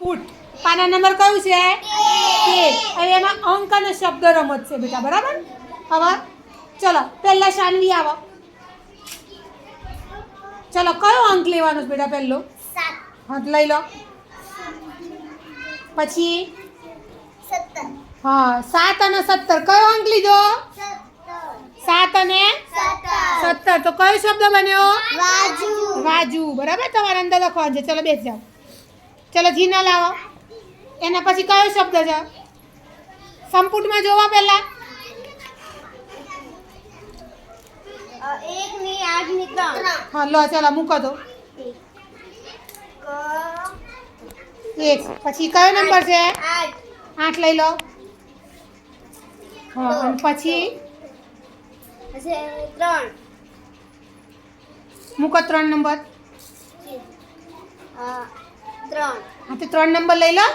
ફૂટ પાના નંબર કયું છે? હવે એમાં અંક અને શબ્દ રમત છે બેટા બરાબર? હવે ચલો પહેલા શાનવી આવો. ચલો કયો અંક લેવાનો છે બેટા પહેલો? સાત. હા લઈ લો. પછી? હા સાત અને સત્તર. કયો અંક લીધો? સાત અને સત્તર. તો કયો શબ્દ બન્યો? વાજુ. રાજુ બરાબર તમારે અંદર લખવાનું છે. ચલો બેસ જાઓ. ચલો જીના લાવો. એના પછી કયો શબ્દ છે? સંપુટમાં જોવા પહેલા. એક ની આઠની ત્રણ. હા લો ચલો મૂકો તો. એક. પછી કયો નંબર છે? આઠ લઈ લો. હા અને પછી? ત્રણ. મૂકો ત્રણ નંબર. ત્રણ. હા તો ત્રણ નંબર લઈ લો.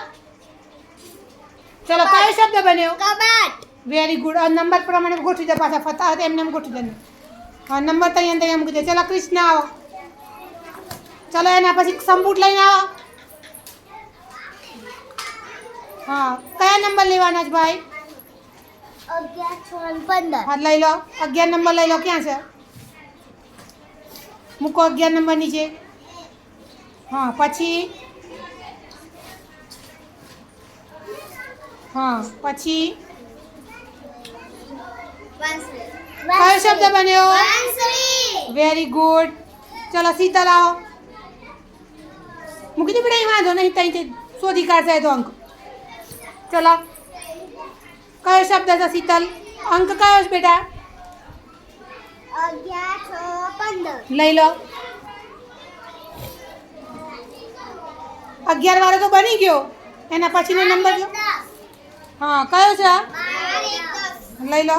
ચલો કયો શબ્દ બન્યો? કબાટ. વેરી ગુડ નંબર પ્રમાણે ગોઠવી દે પાછા ફતા હતા એમને એમ ગોઠવી દે હા નંબર ત્યાં ત્યાં મૂકી દે. ચલો કૃષ્ણ આવો. ચલો એના પછી સંપૂટ લઈને આવો. હા કયા નંબર લેવાના છે ભાઈ? અગિયાર પંદર. હા લઈ લો. અગિયાર નંબર લઈ લો. ક્યાં છે? મૂકો અગિયાર નંબર નીચે. હા પછી હા પછી? કયો શબ્દ બન્યો? વેરી ગુડ ચલો શીતલ આવો મૂકી દે બેટા અહીં વાંધો નહીં ત્યાં શોધી કાઢશે તો અંક. ચલો. કયો શબ્દ છે શીતલ અંક કયો છે બેટા? લઈ લો. અગિયાર વાળો તો બની ગયો. એના પછીનો નંબર જો. હા કયો છે લઈ લો.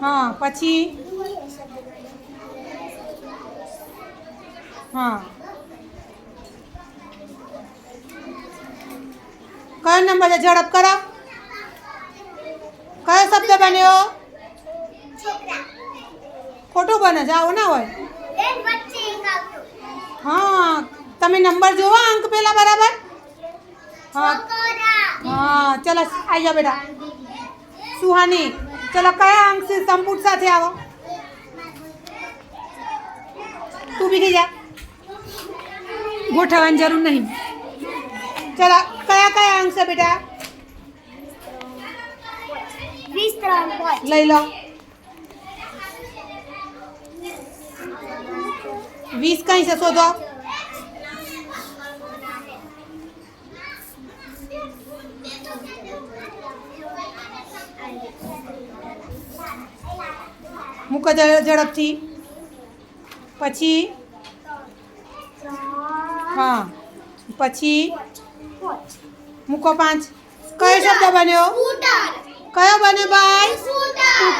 હા પછી? હા. કયો નંબર છે? ઝડપ કરો. કયો શબ્દ બન્યો? ખોટું બને છે આવું ના હોય. હા તમે નંબર જોવા અંક પેલા બરાબર? હા. હા ચલો આવી જાઓ બેટા. સુહાની ચલો કયા અંક છે સંપુટ સાથે આવો? તું બી જા. ગોઠવવાની જરૂર નહીં. ચલો કયા કયા અંક છે બેટા લઈ લો. વીસ કઈ છે શોધો. મૂકો ઝડપથી. પછી? હા. પછી? મૂકો પાંચ. કયો શબ્દ બન્યો? કયો બન્યો ભાઈ? સ્કૂટર.